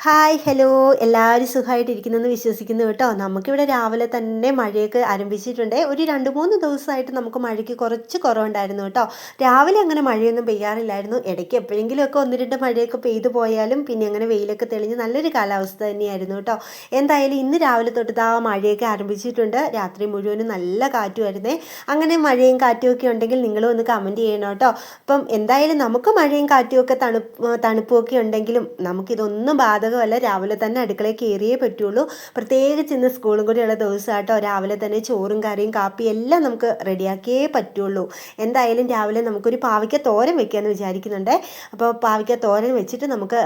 Hi hello എല്ലാവരും സുഖമായിട്ടിരിക്കുന്നെന്ന് വിശ്വസിക്കുന്നു കേട്ടോ. നമുക്കിവിടെ രാവിലെ തന്നെ മഴയൊക്കെ ആരംഭിച്ചിട്ടുണ്ട്. ഒരു രണ്ട് മൂന്ന് ദിവസമായിട്ട് നമുക്ക് മഴയ്ക്ക് കുറച്ച് കുറവുണ്ടായിരുന്നു കേട്ടോ. രാവിലെ അങ്ങനെ മഴയൊന്നും പെയ്യാറില്ലായിരുന്നു. ഇടയ്ക്ക് എപ്പോഴെങ്കിലുമൊക്കെ ഒന്ന് രണ്ട് മഴയൊക്കെ പെയ്തു പോയാലും പിന്നെ അങ്ങനെ വെയിലൊക്കെ തെളിഞ്ഞ് നല്ലൊരു കാലാവസ്ഥ തന്നെയായിരുന്നു കേട്ടോ. എന്തായാലും ഇന്ന് രാവിലെ തൊട്ട് ആ മഴയൊക്കെ ആരംഭിച്ചിട്ടുണ്ട്. രാത്രി മുഴുവനും നല്ല കാറ്റുമായിരുന്നേ. അങ്ങനെ മഴയും കാറ്റും ഒക്കെ ഉണ്ടെങ്കിൽ നിങ്ങളും ഒന്ന് കമന്റ് ചെയ്യണം കേട്ടോ. അപ്പം എന്തായാലും നമുക്ക് മഴയും കാറ്റും ഒക്കെ തണുപ്പ് തണുപ്പും ഒക്കെ ഉണ്ടെങ്കിലും നമുക്കിതൊന്നും ബാധകമല്ല രാവിലെ തന്നെ അടുക്കളയിൽ കയറിയേ പറ്റുള്ളൂ. പ്രത്യേകിച്ച് ഇന്ന് സ്കൂളും കൂടിയുള്ള ദിവസമായിട്ടോ രാവിലെ തന്നെ ചോറും കറിയും കാപ്പിയും എല്ലാം നമുക്ക് റെഡിയാക്കിയേ പറ്റുള്ളൂ. എന്തായാലും രാവിലെ നമുക്കൊരു പാവയ്ക്ക തോരൻ വെക്കാമെന്ന് വിചാരിക്കുന്നുണ്ട്. അപ്പോൾ പാവയ്ക്ക തോരൻ വെച്ചിട്ട് നമുക്ക്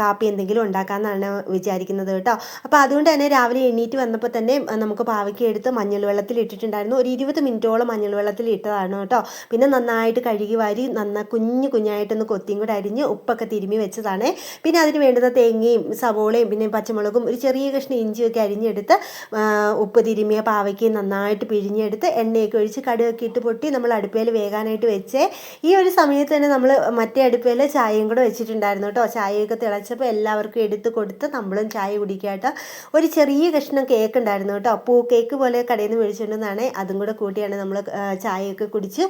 കാപ്പി എന്തെങ്കിലും ഉണ്ടാക്കാമെന്നാണ് വിചാരിക്കുന്നത് കേട്ടോ. അപ്പോൾ അതുകൊണ്ട് തന്നെ രാവിലെ എണീറ്റ് വന്നപ്പോൾ തന്നെ നമുക്ക് പാവയ്ക്ക എടുത്ത് മഞ്ഞൾ വെള്ളത്തിൽ ഇട്ടിട്ടുണ്ടായിരുന്നു. ഒരു ഇരുപത് മിനിറ്റോളം മഞ്ഞൾ വെള്ളത്തിൽ ഇട്ടതാണ് കേട്ടോ. പിന്നെ നന്നായിട്ട് കഴുകി വാരി നന്നായി കുഞ്ഞു കുഞ്ഞായിട്ടൊന്ന് കൊത്തിയും കൂടെ അരിഞ്ഞ് ഉപ്പൊക്കെ തിരുമ്മി വെച്ചതാണ്. പിന്നെ അതിന് വേണ്ടുന്ന തേങ്ങയും സവോളയും പിന്നെ പച്ചമുളകും ഒരു ചെറിയ കഷ്ണം ഇഞ്ചിയൊക്കെ അരിഞ്ഞെടുത്ത് ഉപ്പ് തിരുമിയ പാവയ്ക്ക് നന്നായിട്ട് പിഴിഞ്ഞെടുത്ത് എണ്ണയൊക്കെ ഒഴിച്ച് കടുകൊക്കെ ഇട്ട് പൊട്ടി നമ്മൾ അടുപ്പയിൽ വേകാനായിട്ട് വെച്ചേ. ഈ ഒരു സമയത്ത് തന്നെ നമ്മൾ മറ്റേ അടുപ്പയിൽ ചായയും കൂടെ വെച്ചിട്ടുണ്ടായിരുന്നു കേട്ടോ. ചായയൊക്കെ തിളച്ചപ്പോൾ എല്ലാവർക്കും എടുത്ത് കൊടുത്ത് നമ്മളും ചായ കുടിക്കാട്ടോ ഒരു ചെറിയ കഷ്ണം കേക്ക് ഉണ്ടായിരുന്നു കേട്ടോ. പൂ കേക്ക് പോലെ കടയിൽ നിന്ന് മേടിച്ചിട്ടുണ്ടെന്നാണ് അതും കൂടെ കൂട്ടിയാണ് നമ്മൾ ചായയൊക്കെ കുടിച്ചു.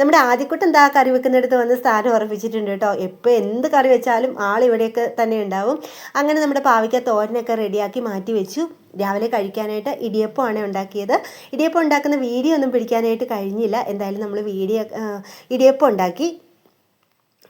നമ്മുടെ ആദ്യക്കൂട്ടം എന്താ കറി വെക്കുന്നിടത്ത് വന്ന് സ്ഥാനം ഉറപ്പിച്ചിട്ടുണ്ട് കേട്ടോ. എപ്പോൾ എന്ത് കറി വെച്ചാലും ആൾ ഇവിടെയൊക്കെ തന്നെ ഉണ്ടാവും. അങ്ങനെ നമ്മുടെ പാവയ്ക്ക തോരനൊക്കെ റെഡിയാക്കി മാറ്റി വെച്ചു. രാവിലെ കഴിക്കാനായിട്ട് ഇടിയപ്പമാണ് ഉണ്ടാക്കിയത്. ഇടിയപ്പം ഉണ്ടാക്കുന്ന വീഡിയോ ഒന്നും പിടിക്കാനായിട്ട് കഴിഞ്ഞില്ല. എന്തായാലും നമ്മൾ വീഡിയോ ഇടിയപ്പം ഉണ്ടാക്കി.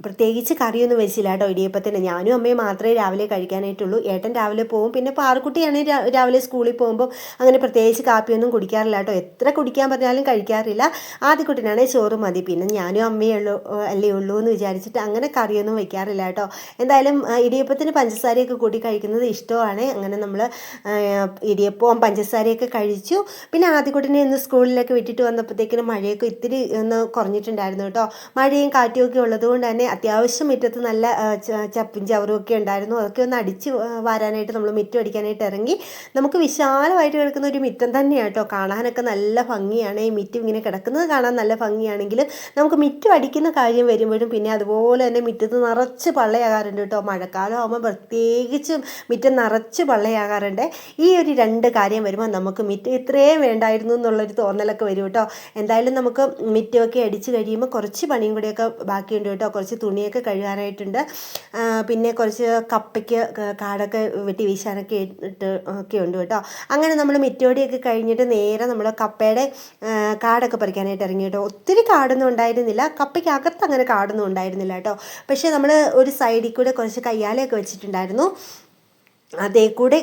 പ്രത്യേകിച്ച് കറിയൊന്നും വെച്ചില്ല കേട്ടോ ഇടിയപ്പത്തിന്. ഞാനും അമ്മയും മാത്രമേ രാവിലെ കഴിക്കാനായിട്ടുള്ളൂ. ഏട്ടൻ രാവിലെ പോകും. പിന്നെ പാറക്കുട്ടിയാണ് രാ- രാവിലെ സ്കൂളിൽ പോകുമ്പോൾ അങ്ങനെ പ്രത്യേകിച്ച് കാപ്പിയൊന്നും കുടിക്കാറില്ല കേട്ടോ. എത്ര കുടിക്കാൻ പറഞ്ഞാലും കഴിക്കാറില്ല. ആദ്യക്കുട്ടിനാണെങ്കിൽ ചോറ് മതി. പിന്നെ ഞാനും അമ്മയേ ഉള്ളൂ അല്ലേ ഉള്ളൂ എന്ന് വിചാരിച്ചിട്ട് അങ്ങനെ കറിയൊന്നും വെക്കാറില്ല കേട്ടോ. എന്തായാലും ഇടിയപ്പത്തിന് പഞ്ചസാരയൊക്കെ കൂട്ടി കഴിക്കുന്നത് ഇഷ്ടമാണ്. അങ്ങനെ നമ്മൾ ഇടിയപ്പവും പഞ്ചസാരയൊക്കെ കഴിച്ചു. പിന്നെ ആദ്യക്കുട്ടിനെ ഇന്ന് സ്കൂളിലൊക്കെ വിട്ടിട്ട് വന്നപ്പോഴത്തേക്കിനും മഴയൊക്കെ ഇത്തിരി ഒന്ന് കുറഞ്ഞിട്ടുണ്ടായിരുന്നു കേട്ടോ. മഴയും കാറ്റും ഒക്കെ ഉള്ളതുകൊണ്ട് തന്നെ അത്യാവശ്യം മുറ്റത്ത് നല്ല ചപ്പും ചവറും ഒക്കെ ഉണ്ടായിരുന്നു. അതൊക്കെ ഒന്ന് അടിച്ച് വരാനായിട്ട് നമ്മൾ മുറ്റം അടിക്കാനായിട്ട് ഇറങ്ങി. നമുക്ക് വിശാലമായിട്ട് കിടക്കുന്ന ഒരു മുറ്റം തന്നെയാണ് കേട്ടോ. കാണാനൊക്കെ നല്ല ഭംഗിയാണ്. ഈ മുറ്റം ഇങ്ങനെ കിടക്കുന്നത് കാണാൻ നല്ല ഭംഗിയാണെങ്കിൽ നമുക്ക് മുറ്റം അടിക്കുന്ന കാര്യം വരുമ്പോഴും പിന്നെ അതുപോലെ തന്നെ മുറ്റത്ത് നിറച്ച് പള്ളയാകാറുണ്ട് കേട്ടോ. മഴക്കാലം ആകുമ്പോൾ പ്രത്യേകിച്ചും മുറ്റം നിറച്ച് പള്ളയാകാറുണ്ട്. ഈ ഒരു രണ്ട് കാര്യം വരുമ്പോൾ നമുക്ക് മുറ്റം ഇത്രയും വേണ്ടായിരുന്നു എന്നുള്ളൊരു തോന്നലൊക്കെ വരും കേട്ടോ. എന്തായാലും നമുക്ക് മുറ്റമൊക്കെ അടിച്ച് കഴിയുമ്പോൾ കുറച്ച് പണിയും കൂടിയൊക്കെ ബാക്കിയുണ്ട് കേട്ടോ. കുറച്ച് തുണിയൊക്കെ കഴുകാനായിട്ടുണ്ട്. പിന്നെ കുറച്ച് കപ്പയ്ക്ക് കാടൊക്കെ വെട്ടി വീശാനൊക്കെ ഇട്ട് ഒക്കെ ഉണ്ട് കേട്ടോ. അങ്ങനെ നമ്മൾ മിറ്റോടിയൊക്കെ കഴിഞ്ഞിട്ട് നേരെ നമ്മൾ കപ്പയുടെ കാടൊക്കെ പറിക്കാനായിട്ട് ഇറങ്ങി കേട്ടോ. ഒത്തിരി കാടൊന്നും ഉണ്ടായിരുന്നില്ല. കപ്പയ്ക്ക് അകത്ത് അങ്ങനെ കാടൊന്നും ഉണ്ടായിരുന്നില്ല കേട്ടോ. പക്ഷേ നമ്മൾ ഒരു സൈഡിൽ കൂടെ കുറച്ച് കയ്യാലയൊക്കെ വെച്ചിട്ടുണ്ടായിരുന്നു. അതേ കൂടെ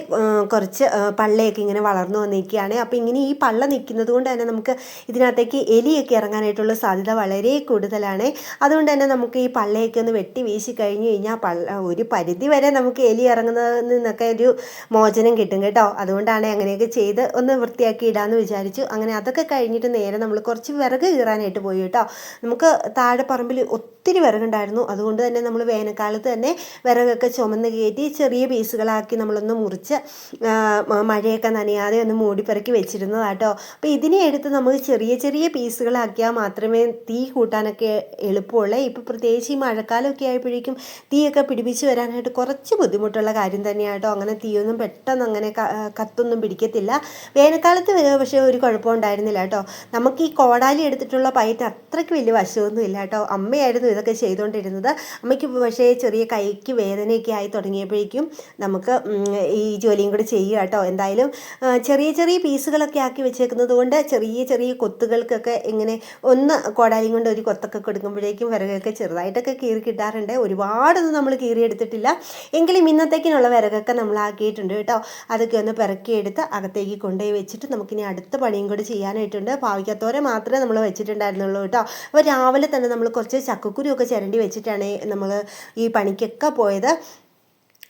കുറച്ച് പള്ളയൊക്കെ ഇങ്ങനെ വളർന്നു വന്നിരിക്കുകയാണ്. അപ്പോൾ ഇങ്ങനെ ഈ പള്ള നിൽക്കുന്നത് കൊണ്ട് തന്നെ നമുക്ക് ഇതിനകത്തേക്ക് എലിയൊക്കെ ഇറങ്ങാനായിട്ടുള്ള സാധ്യത വളരെ കൂടുതലാണ്. അതുകൊണ്ട് തന്നെ നമുക്ക് ഈ പള്ളയൊക്കെ ഒന്ന് വെട്ടി വീശി കഴിഞ്ഞു കഴിഞ്ഞാൽ പള്ള ഒരു പരിധി വരെ നമുക്ക് എലി ഇറങ്ങുന്നതിൽ നിന്നൊക്കെ ഒരു മോചനം കിട്ടും കേട്ടോ. അതുകൊണ്ടാണ് അങ്ങനെയൊക്കെ ചെയ്ത് ഒന്ന് വൃത്തിയാക്കി ഇടാമെന്ന് വിചാരിച്ചു. അങ്ങനെ അതൊക്കെ കഴിഞ്ഞിട്ട് നേരെ നമ്മൾ കുറച്ച് വിറക് കീറാനായിട്ട് പോയി കേട്ടോ. നമുക്ക് താഴെ പറമ്പിൽ ഒത്തിരി വിറകുണ്ടായിരുന്നു. അതുകൊണ്ട് തന്നെ നമ്മൾ വേനൽക്കാലത്ത് തന്നെ വിറകൊക്കെ ചുമന്ന് കയറ്റി ചെറിയ പീസുകളാക്കി നമ്മളൊന്ന് മുറിച്ച് മഴയൊക്കെ നനയാതെ ഒന്ന് മൂടിപ്പിറക്കി വെച്ചിരുന്നതാട്ടോ. അപ്പോൾ ഇതിനെ എടുത്ത് നമ്മൾ ചെറിയ ചെറിയ പീസുകളാക്കിയാൽ മാത്രമേ തീ കൂട്ടാനൊക്കെ എളുപ്പമുള്ളൂ. ഇപ്പോൾ പ്രത്യേകിച്ച് ഈ മഴക്കാലമൊക്കെ ആയപ്പോഴേക്കും തീയൊക്കെ പിടിപ്പിച്ച് വരാനായിട്ട് കുറച്ച് ബുദ്ധിമുട്ടുള്ള കാര്യം തന്നെയാട്ടോ. അങ്ങനെ തീയൊന്നും പെട്ടെന്ന് അങ്ങനെ കത്തൊന്നും പിടിക്കത്തില്ല. വേനൽക്കാലത്ത് പക്ഷേ ഒരു കുഴപ്പമുണ്ടായിരുന്നില്ല കേട്ടോ. നമുക്ക് ഈ കോടാലി എടുത്തിട്ടുള്ള പയറ്റ് അത്രയ്ക്ക് വലിയ വശമൊന്നും ഇല്ല കേട്ടോ. അമ്മയായിരുന്നു ഇതൊക്കെ ചെയ്തുകൊണ്ടിരുന്നത്. അമ്മയ്ക്ക് പക്ഷേ ചെറിയ കൈക്ക് വേദനയൊക്കെ ആയി തുടങ്ങിയപ്പോഴേക്കും നമുക്ക് ഈ ജോലിയും കൂടി ചെയ്യുക കേട്ടോ. എന്തായാലും ചെറിയ ചെറിയ പീസുകളൊക്കെ ആക്കി വെച്ചേക്കുന്നത് കൊണ്ട് ചെറിയ ചെറിയ കൊത്തുകൾക്കൊക്കെ ഇങ്ങനെ ഒന്ന് കോടാലിയും കൊണ്ട് ഒരു കൊത്തൊക്കെ കൊടുക്കുമ്പോഴേക്കും വിറകൊക്കെ ചെറുതായിട്ടൊക്കെ കീറി കിട്ടാറുണ്ട്. ഒരുപാടൊന്നും നമ്മൾ കീറിയെടുത്തിട്ടില്ല. എങ്കിലും ഇന്നത്തേക്കിനുള്ള വിറകൊക്കെ നമ്മൾ ആക്കിയിട്ടുണ്ട് കേട്ടോ. അതൊക്കെ ഒന്ന് പിറക്കിയെടുത്ത് അകത്തേക്ക് കൊണ്ടുപോയി വെച്ചിട്ട് നമുക്കിനി അടുത്ത പണിയും കൂടി ചെയ്യാനായിട്ടുണ്ട്. പാവിക്കത്തോരെ മാത്രമേ നമ്മൾ വെച്ചിട്ടുണ്ടായിരുന്നുള്ളൂ കേട്ടോ. അപ്പോൾ രാവിലെ തന്നെ നമ്മൾ കുറച്ച് ചക്കക്കുരുവൊക്കെ ചിരണ്ടി വെച്ചിട്ടാണ് നമ്മൾ ഈ പണിക്കൊക്കെ പോയത്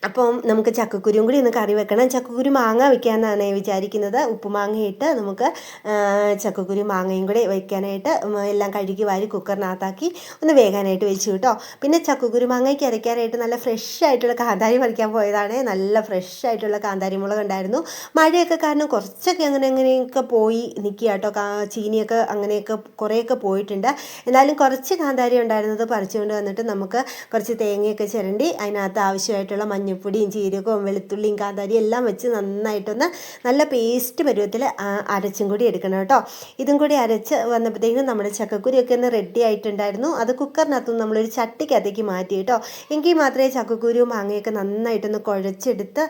അപ്പം നമുക്ക് ചക്കക്കുരുവും കൂടി ഒന്ന് കറി വെക്കണം. ചക്കക്കുരു മാങ്ങ വെക്കാമെന്നാണ് വിചാരിക്കുന്നത്. ഉപ്പുമാങ്ങ ഇട്ട് നമുക്ക് ചക്കക്കുരി ചക്കക്കുരു മാങ്ങയും കൂടി വെക്കാനായിട്ട് എല്ലാം കഴുകി വാരി കുക്കറിനകത്താക്കി ഒന്ന് വേകാനായിട്ട് വെച്ചു കേട്ടോ. പിന്നെ ചക്കക്കുരു മാങ്ങയ്ക്ക് അരയ്ക്കാനായിട്ട് നല്ല ഫ്രഷ് ആയിട്ടുള്ള കാന്താരി പറിക്കാൻ പോയതാണ്. നല്ല ഫ്രഷ് ആയിട്ടുള്ള കാന്താരി മുളക് ഉണ്ടായിരുന്നു. മഴയൊക്കെ കാരണം കുറച്ചൊക്കെ അങ്ങനെ അങ്ങനെയൊക്കെ പോയി നിൽക്കുക കേട്ടോ. ചീനിയൊക്കെ അങ്ങനെയൊക്കെ കുറേയൊക്കെ പോയിട്ടുണ്ട്. എന്നാലും കുറച്ച് കാന്താരി ഉണ്ടായിരുന്നത് പറിച്ചുകൊണ്ട് വന്നിട്ട് നമുക്ക് കുറച്ച് തേങ്ങയൊക്കെ ചിരണ്ടി അതിനകത്ത് ആവശ്യമായിട്ടുള്ള മഞ്ഞൾ മഞ്ഞൾപ്പൊടിയും ജീരകവും വെളുത്തുള്ളിയും കാന്താരിയും എല്ലാം വെച്ച് നന്നായിട്ടൊന്ന് നല്ല പേസ്റ്റ് പരുവത്തിൽ അരച്ചും കൂടി എടുക്കണം കേട്ടോ. ഇതും കൂടി അരച്ച് വന്നപ്പോഴത്തേക്കും നമ്മുടെ ചക്കക്കുരിയൊക്കെ ഒന്ന് റെഡി ആയിട്ടുണ്ടായിരുന്നു. അത് കുക്കറിനകത്തുനിന്ന് നമ്മളൊരു ചട്ടിക്കകത്തേക്ക് മാറ്റി കേട്ടോ. എങ്കിൽ മാത്രമേ ചക്കക്കുരിയും മാങ്ങയൊക്കെ നന്നായിട്ടൊന്ന് കുഴച്ചെടുത്ത്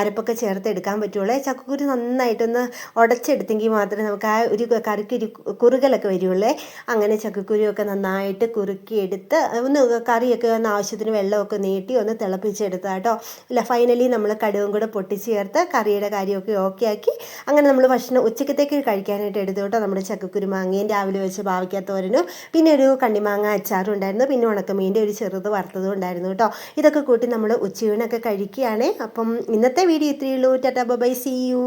അരപ്പൊക്കെ ചേർത്ത് എടുക്കാൻ പറ്റുള്ളൂ. ചക്കക്കുരി നന്നായിട്ടൊന്ന് ഉടച്ചെടുത്തെങ്കിൽ മാത്രമേ നമുക്ക് ആ ഒരു കറിക്ക് ഒരു കുറുകലൊക്കെ വരുള്ളേ. അങ്ങനെ ചക്കക്കുരുവൊക്കെ നന്നായിട്ട് കുറുക്കിയെടുത്ത് ഒന്ന് കറിയൊക്കെ ഒന്ന് ആവശ്യത്തിന് വെള്ളമൊക്കെ നീട്ടി ഒന്ന് തിളപ്പിച്ചെടുത്താൽ കേട്ടോ ഇല്ല ഫൈനലി നമ്മൾ കടുവും കൂടെ പൊട്ടിച്ച് ചേർത്ത് കറിയുടെ കാര്യമൊക്കെ ഓക്കെ ആക്കി. അങ്ങനെ നമ്മൾ ഭക്ഷണം ഉച്ചക്കത്തേക്ക് കഴിക്കാനായിട്ട് എടുത്തു കേട്ടോ നമ്മുടെ ചക്കക്കുരു മാങ്ങയും രാവിലെ വെച്ച് ഭാവിക്കാത്തോരനും പിന്നെ ഒരു കണ്ണിമാങ്ങ അച്ചാറും ഉണ്ടായിരുന്നു. പിന്നെ ഉണക്കമീന്റെ ഒരു ചെറുത് വറുത്തതും ഉണ്ടായിരുന്നു കേട്ടോ. ഇതൊക്കെ കൂട്ടി നമ്മൾ ഉച്ചയൂണൊക്കെ കഴിക്കുകയാണ്. അപ്പം ഇന്നത്തെ വീഡിയോ ഇത്രയേ ഉള്ളൂ. Tata bye C U